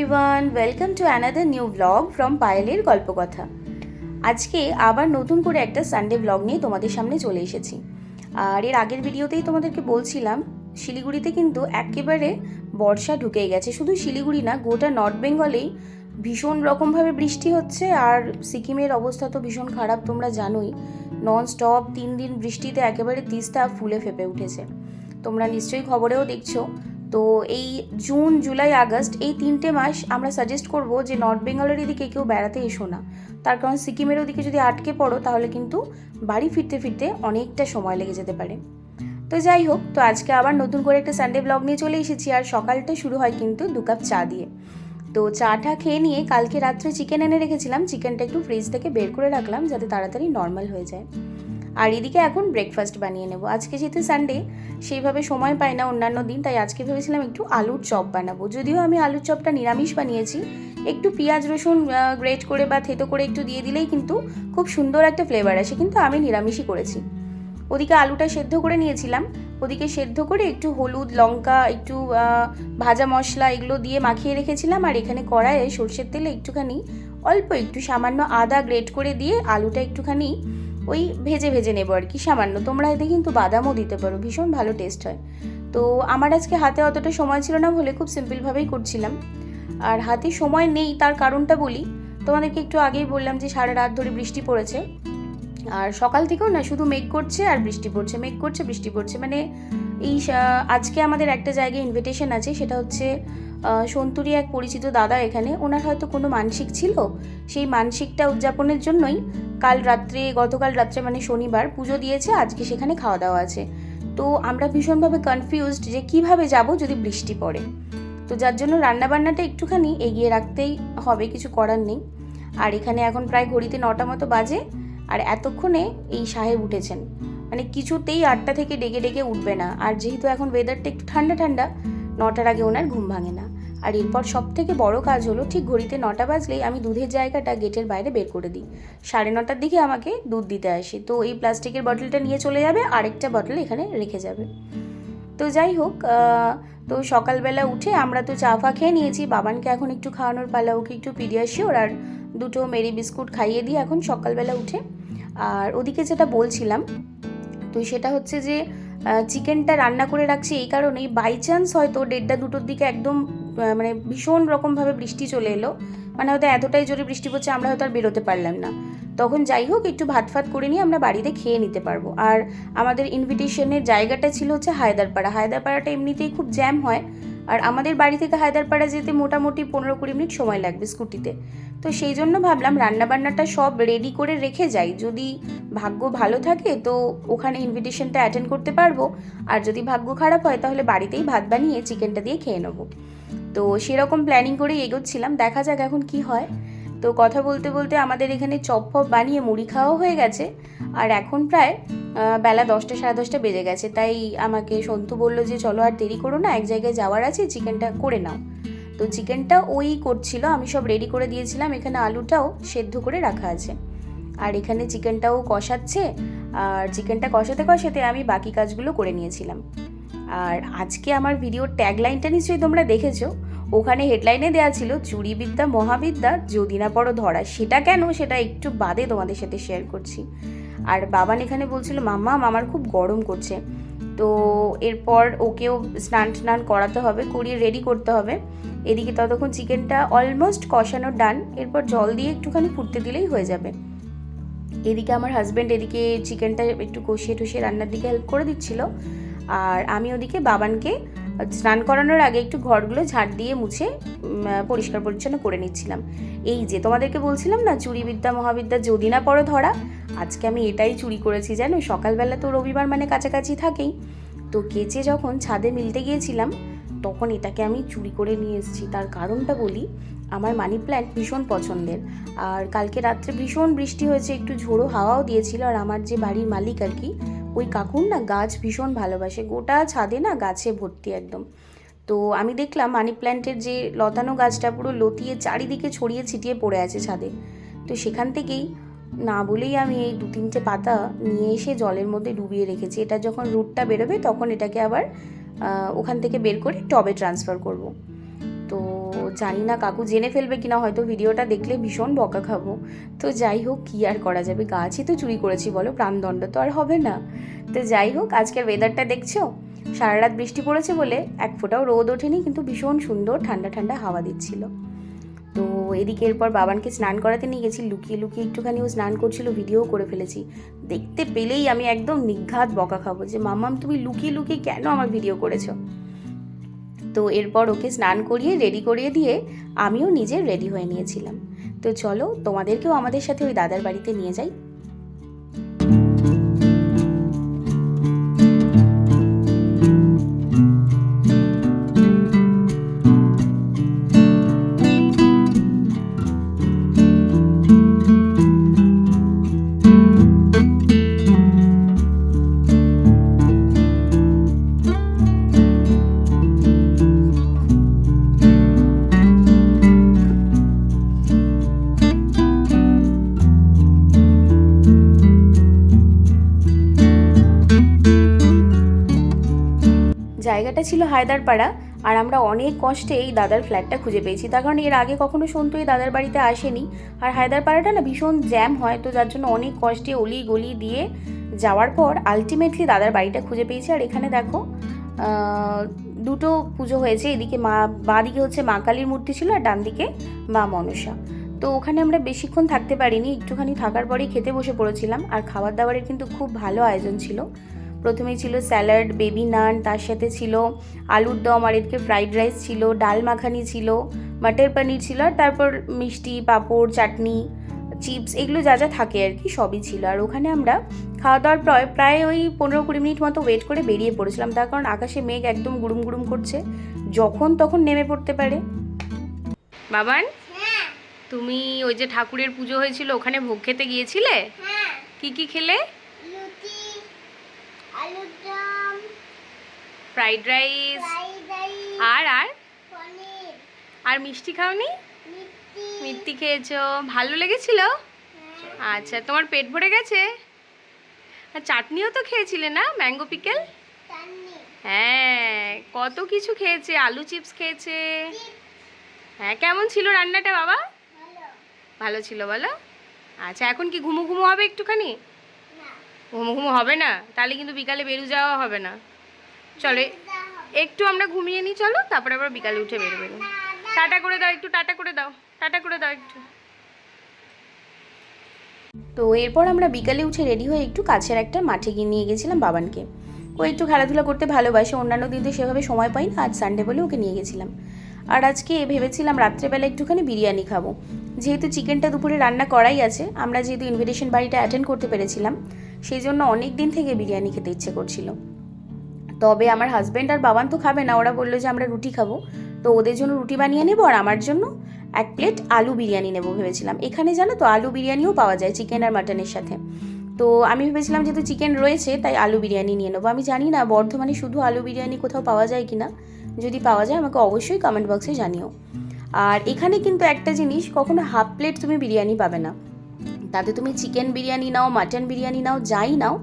Everyone welcome to another new blog from পায়েলের গল্পকথা আজকে আবার নতুন করে একটা সানডে ব্লগ নিয়ে তোমাদের সামনে চলে এসেছি। আর এর আগের ভিডিওতেই তোমাদেরকে বলছিলাম, শিলিগুড়িতে কিন্তু একেবারে বর্ষা ঢুকে গেছে। শুধু শিলিগুড়ি না, গোটা নর্থ বেঙ্গলেই ভীষণ রকমভাবে বৃষ্টি হচ্ছে আর সিকিমের অবস্থা তো ভীষণ খারাপ, তোমরা জানোই। নন স্টপ তিন দিন বৃষ্টিতে একেবারে তিস্তা ফুলে ফেপে উঠেছে। তোমরা নিশ্চয়ই খবরেও দেখছ তো এই জুন জুলাই আগস্ট এই তিনটে মাস আমরা সাজেস্ট করব যে নর্থ বেঙ্গলের এদিকে কেউ বেড়াতে এসো না। তার কারণ সিকিমের ওদিকে যদি আটকে পড়ো, তাহলে কিন্তু বাড়ি ফিরতে ফিরতে অনেকটা সময় লেগে যেতে পারে। তো যাই হোক, তো আজকে আবার নতুন করে একটা সানডে ব্লগ নিয়ে চলে এসেছি, আর সকালটা শুরু হয় কিন্তু দু কাপ চা দিয়ে। তো চাটা খেয়ে নিয়ে কালকে রাত্রে চিকেন এনে রেখেছিলাম। চিকেনটা একটু ফ্রিজ থেকে বের করে রাখলাম, যাতে তাড়াতাড়ি নর্মাল হয়ে যায়। আর এদিকে এখন ব্রেকফাস্ট বানিয়ে নেব। আজকে যেহেতু সানডে সেইভাবে সময় পাই না অন্যান্য দিন, তাই আজকে ভেবেছিলাম একটু আলুর চপ বানাবো। যদিও আমি আলুর চপটা নিরামিষ বানিয়েছি, একটু পেঁয়াজ, রসুন গ্রেট করে বা থেতো করে একটু দিয়ে দিলেই কিন্তু খুব সুন্দর একটা ফ্লেভার আসে, কিন্তু আমি নিরামিষই করেছি। ওদিকে আলুটা সেদ্ধ করে নিয়েছিলাম। ওদিকে সেদ্ধ করে একটু হলুদ, লঙ্কা, একটু ভাজা মশলা এগুলো দিয়ে মাখিয়ে রেখেছিলাম। আর এখানে কড়াইয়ে সর্ষের তেলে একটুখানি, অল্প একটু সামান্য আদা গ্রেট করে দিয়ে আলুটা একটুখানি ওই ভেজে ভেজে নেব আর কি, সামান্য। তোমরা এতে কিন্তু বাদামও দিতে পারো, ভীষণ ভালো টেস্ট হয়। তো আমার আজকে হাতে অতটা সময় ছিল না বলে খুব সিম্পলভাবেই করছিলাম। আর হাতে সময় নেই, তার কারণটা বলি। তোমাদেরকে একটু আগেই বললাম যে সারা রাত ধরে বৃষ্টি পড়েছে। আর সকাল থেকেও না, শুধু মেঘ করছে আর বৃষ্টি পড়ছে, মেঘ করছে, বৃষ্টি পড়ছে। মানে এই আজকে আমাদের একটা জায়গায় ইনভিটেশন আছে, সেটা হচ্ছে সন্তুরি এক পরিচিত দাদা এখানে। ওনার হয়তো কোনো মানসিক ছিল, সেই মানসিকটা উদযাপনের জন্যই কাল রাত্রে, গতকাল রাত্রে মানে শনিবার পুজো দিয়েছে, আজকে সেখানে খাওয়া দাওয়া আছে। তো আমরা ভীষণভাবে কনফিউজড যে কীভাবে যাব যদি বৃষ্টি পড়ে। তো যার জন্য রান্নাবান্নাটা একটুখানি এগিয়ে রাখতেই হবে, কিছু করার নেই। আর এখানে এখন প্রায় ঘড়িতে নটা মতো বাজে, আর এতক্ষণে এই সাহেব উঠেছেন। মানে কিছুতেই আটটা থেকে ডেকে ডেকে উঠবে না। আর যেহেতু এখন ওয়েদারটা একটু ঠান্ডা ঠান্ডা, নটার আগে ওনার ঘুম ভাঙে না। আর এরপর সব থেকে বড় কাজ হলো ঠিক ঘড়িতে নটা বাজলেই আমি দুধের জায়গাটা গেটের বাইরে বের করে দিই। সাড়ে নটার দিকে আমাকে দুধ দিতে আসে। তো এই প্লাস্টিকের বটলটা নিয়ে চলে যাবে, আরেকটা বটল এখানে রেখে যাবে। তো যাই হোক তো সকালবেলা উঠে আমরা তো চা ফা খেয়ে নিয়েছি। বাবানকে এখন একটু খাওয়ানোর পালা, ওকে একটু পিডিয়াশিওর আর দুটো মেরি বিস্কুট খাইয়ে দিই এখন সকালবেলা উঠে। আর ওদিকে যেটা বলছিলাম, তো সেটা হচ্ছে যে চিকেনটা রান্না করে রাখছি এই কারণেই বাই চান্স হয়তো দেড়টা দুটোর দিকে একদম মানে ভীষণ রকমভাবে বৃষ্টি চলে এলো। মানে হয়তো এতটাই জোরে বৃষ্টি পড়ছে, আমরা হয়তো আর বেরোতে পারলাম না। তখন যাই হোক, একটু ভাত ফাত করে নিয়ে আমরা বাড়িতে খেয়ে নিতে পারব। আর আমাদের ইনভিটেশনের জায়গাটা ছিল হচ্ছে হায়দারপাড়া। হায়দারপাড়াটা এমনিতেই খুব জ্যাম হয়। আর আমাদের বাড়ি থেকে হায়দারপাড়া যেতে মোটামুটি পনেরো কুড়ি মিনিট সময় লাগবে স্কুটিতে। তো সেই জন্য ভাবলাম রান্নাবান্নাটা সব রেডি করে রেখে যাই। যদি ভাগ্য ভালো থাকে তো ওখানে ইনভিটেশনটা অ্যাটেন্ড করতে পারব। আর যদি ভাগ্য খারাপ হয় তাহলে বাড়িতেই ভাত বানিয়ে চিকেনটা দিয়ে খেয়ে নেব। তো সেরকম প্ল্যানিং করেই এগোচ্ছিলাম। দেখা যাক এখন কি হয়। তো কথা বলতে বলতে আমাদের এখানে চপ ফপ বানিয়ে মুড়ি খাওয়া হয়ে গেছে। আর এখন প্রায় বেলা দশটা, সাড়ে দশটা বেজে গেছে। তাই আমাকে সন্তু বলল যে, চলো আর দেরি করো না, এক জায়গায় যাওয়ার আছে, চিকেনটা করে নাও। তো চিকেনটা ওই করছিল, আমি সব রেডি করে দিয়েছিলাম। এখানে আলুটাও সেদ্ধ করে রাখা আছে। আর এখানে চিকেনটাও কষাচ্ছে। আর চিকেনটা কষাতে কষাতে আমি বাকি কাজগুলো করে নিয়েছিলাম। আর আজকে আমার ভিডিওর ট্যাগলাইনটা নিশ্চয়ই তোমরা দেখেছ। ওখানে হেডলাইনে দেওয়া ছিল, চুরিবিদ্যা, মহাবিদ্যা, যদি না পড়ো ধরা। সেটা কেন? সেটা একটু বাদে তোমাদের সাথে শেয়ার করছি। আর বাবান এখানে বলছিল, মাম্মা, আমার খুব গরম করছে। তো এরপর ওকেও স্নান টান করাতে হবে করিয়ে রেডি করতে হবে। এদিকে ততক্ষণ চিকেনটা অলমোস্ট কষানো ডান এরপর জল দিয়ে একটুখানি ফুটতে দিলেই হয়ে যাবে। এদিকে আমার হাজব্যান্ড এদিকে চিকেনটা একটু কষিয়ে টষিয়ে রান্নার দিকে হেল্প করে দিচ্ছিল। আর আমি ওদিকে বাবানকে স্নান করানোর আগে একটু ঘরগুলো ঝাড় দিয়ে মুছে পরিষ্কার পরিচ্ছন্ন করে নিচ্ছিলাম। এই যে তোমাদেরকে বলছিলাম না চুরিবিদ্যা মহাবিদ্যা, যদি না পড়ো ধরা, আজকে আমি এটাই চুরি করেছি জানো? সকালবেলা তো রবিবার মানে কাছাকাছি থাকেই। তো কেচে যখন ছাদে মিলতে গিয়েছিলাম, তখন এটাকে আমি চুরি করে নিয়ে এসেছি। তার কারণটা বলি, আমার মানি প্ল্যান্ট ভীষণ পছন্দের। আর কালকে রাত্রে ভীষণ বৃষ্টি হয়েছে, একটু ঝোড়ো হাওয়াও দিয়েছিল, আর আমার যে বাড়ির মালিক আর কি ওই কাকুর না গাছ ভীষণ ভালোবাসে। গোটা ছাদে না গাছে ভর্তি একদম। তো আমি দেখলাম মানি প্ল্যান্টের যে লতানো গাছটা পুরো লতিয়ে চারিদিকে ছড়িয়ে ছিটিয়ে পড়ে আছে ছাদে। তো সেখান থেকেই না বলেই আমি এই দু তিনটে পাতা নিয়ে এসে জলের মধ্যে ডুবিয়ে রেখেছি। এটা যখন রুটটা বেরোবে তখন এটাকে আবার ওখান থেকে বের করে টবে ট্রান্সফার করব। জানি না কাকু, জেনে ফেলবে কিনা, হয়তো ভিডিওটা দেখলে ভীষণ বকা খাব। তো যাই হোক, কী আর করা যাবে? গাছই তো চুরি করেছি বলো, প্রাণদণ্ড তো আর হবে না। তো যাই হোক, আজকের ওয়েদারটা দেখছ? সারা রাত বৃষ্টি পড়েছে বলে এক ফোঁটাও রোদ ওঠেনি, কিন্তু ভীষণ সুন্দর ঠান্ডা ঠান্ডা হাওয়া দিচ্ছিল। তো এদিকে এরপর বাবানকে স্নান করাতে নিয়ে গেছি, লুকিয়ে লুকিয়ে একটুখানি ও স্নান করছিল, ভিডিও করে ফেলেছি। দেখতে পেলেই আমি একদম নিঘাত বকা খাব, যে মাম্মাম তুমি লুকিয়ে লুকিয়ে কেন আমার ভিডিও করেছ? তো এরপর ওকে স্নান করিয়ে রেডি করিয়ে দিয়ে আমিও নিজে রেডি হয়ে নিয়েছিলাম। তো চলো তোমাদেরকেও আমাদের সাথে ওই দাদার বাড়িতে নিয়ে যাই। জায়গাটা ছিল হায়দারপাড়া, আর আমরা অনেক কষ্টে এই দাদার ফ্ল্যাটটা খুঁজে পেয়েছি। তার কারণ এর আগে কখনো সন্তু এই দাদার বাড়িতে আসেনি। আর হায়দারপাড়াটা না ভীষণ জ্যাম হয়, তো যার জন্য অনেক কষ্টে অলি গলি দিয়ে যাওয়ার পর আলটিমেটলি দাদার বাড়িটা খুঁজে পেয়েছি। আর এখানে দেখো দুটো পুজো হয়েছে। এদিকে মা বাঁ দিকে হচ্ছে মা কালীর মূর্তি ছিল আর ডান দিকে মা মনসা। তো ওখানে আমরা বেশিক্ষণ থাকতে পারিনি। একটুখানি থাকার পরেই খেতে বসে পড়েছিলাম। আর খাবার দাবারের কিন্তু খুব ভালো আয়োজন ছিল। প্রথমেই ছিল স্যালাড বেবি নান তার সাথে ছিল আলুর দম আর এদিকে ফ্রাইড রাইস ছিল ডাল মাখানি ছিল মাটার পনির ছিল আর তারপর মিষ্টি পাঁপড় চাটনি চিপস এগুলো যা যা থাকে আর কি সবই ছিল। আর ওখানে আমরা খাওয়া দাওয়ার প্রায় প্রায় ওই পনেরো কুড়ি মিনিট মতো ওয়েট করে বেরিয়ে পড়েছিলাম। তার কারণ আকাশে মেঘ একদম গুড়ুম গুড়ুম করছে। যখন তখন নেমে পড়তে পারে। বাবান হ্যাঁ। তুমি ওই যে ঠাকুরের পুজো হয়েছিল ওখানে ভোগ খেতে গিয়েছিলে? হ্যাঁ। কি কি খেলে লুচি আলুর দম ফ্রাইড রাইস আর আর? আর মিষ্টি খাওনি? মিষ্টি। খেয়েছো। ভালো লেগেছিল? হ্যাঁ। আচ্ছা তোমার পেট ভরে গেছে? আর চাটনিও তো খেয়েছিলে না ম্যাঙ্গো পিকেল? হ্যাঁ কত কিছু খেয়েছে আলু চিপস খেয়েছে? হ্যাঁ কেমন ছিল রান্নাটা বাবা? ভালো। ছিল বলো। আচ্ছা এখন কি ঘুমো ঘুমো হবে একটুখানি? ঘুমো ঘুমো হবে না? তাহলে কিন্তু বিকালে বেরু যাওয়া হবে না। চলো, একটু আমরা ঘুমিয়ে নিই, চলো, তারপরে আবার বিকালে উঠে বেরোবে টাটা করে দাও একটু, টাটা করে দাও, টাটা করে দাও একটু। তো এরপর আমরা বিকালে উঠে রেডি হয়ে একটু কাছের একটা মাঠে গিয়ে নিয়ে গেছিলাম বাবানকে। ও একটু খেলাধুলা করতে ভালোবাসে, অন্যান্য দিন তো সেভাবে সময় পাই না, আজ সানডে বলে ওকে নিয়ে গেছিলাম। আর আজকে ভেবেছিলাম রাত্রেবেলা একটুখানি বিরিয়ানি খাব। যেহেতু চিকেনটা দুপুরে রান্না করাই আছে, আমরা যেহেতু ইনভিটেশন বাড়িটা অ্যাটেন্ড করতে পেরেছিলাম, সেই জন্য অনেক দিন থেকে বিরিয়ানি খেতে ইচ্ছে করছিল। তবে আমার হাজব্যান্ড আর বাবান তো খাবে না। ওরা বলল যে, আমরা রুটি খাব। তো ওদের জন্য রুটি বানিয়ে নেব আর আমার জন্য এক প্লেট আলু বিরিয়ানি নেব ভেবেছিলাম। এখানে জানো তো, আলু বিরিয়ানিও পাওয়া যায় চিকেন আর মাটনের সাথে। তো আমি ভেবেছিলাম যেহেতু চিকেন রয়েছে, তাই আলু বিরিয়ানি নিয়ে নেব। আমি জানি না, বর্ধমানে শুধু আলু বিরিয়ানি কোথাও পাওয়া যায় কি না যদি পাওয়া যায়, আমাকে অবশ্যই কমেন্ট বক্সে জানিও। আর এখানে কিন্তু একটা জিনিস, কখনো হাফ প্লেট তুমি বিরিয়ানি পাবে না। তাতে তুমি চিকেন বিরিয়ানি নাও মাটন বিরিয়ানি নাও, যাই নাও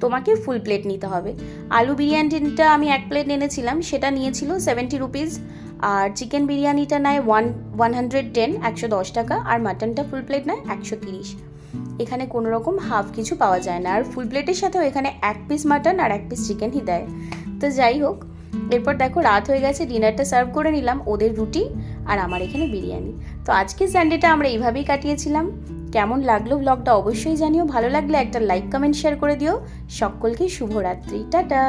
তোমাকে ফুল প্লেট নিতে হবে। আলু বিরিয়ানিটা আমি এক প্লেট এনেছিলাম, সেটা নিয়েছিল সেভেন্টি রুপিস আর চিকেন বিরিয়ানিটা নেয় ওয়ান ওয়ান হান্ড্রেড টেন একশো দশ টাকা। আর মাটনটা ফুল প্লেট নেয় একশো তিরিশ। এখানে কোনো রকম হাফ কিছু পাওয়া যায় না। আর ফুল প্লেটের সাথেও এখানে এক পিস মাটন আর এক পিস চিকেনই দেয়। তো যাই হোক, এরপর দেখো রাত হয়ে গেছে ডিনারটা সার্ভ করে নিলাম ওদের রুটি আর আমার এখানে বিরিয়ানি। তো আজকে সানডেটা আমরা এইভাবেই কাটিয়েছিলাম। কেমন লাগল ব্লগটা অবশ্যই জানিও। ভালো লাগলে একটা লাইক কমেন্ট শেয়ার করে দিও। সকলকে শুভরাত্রি। টাটা!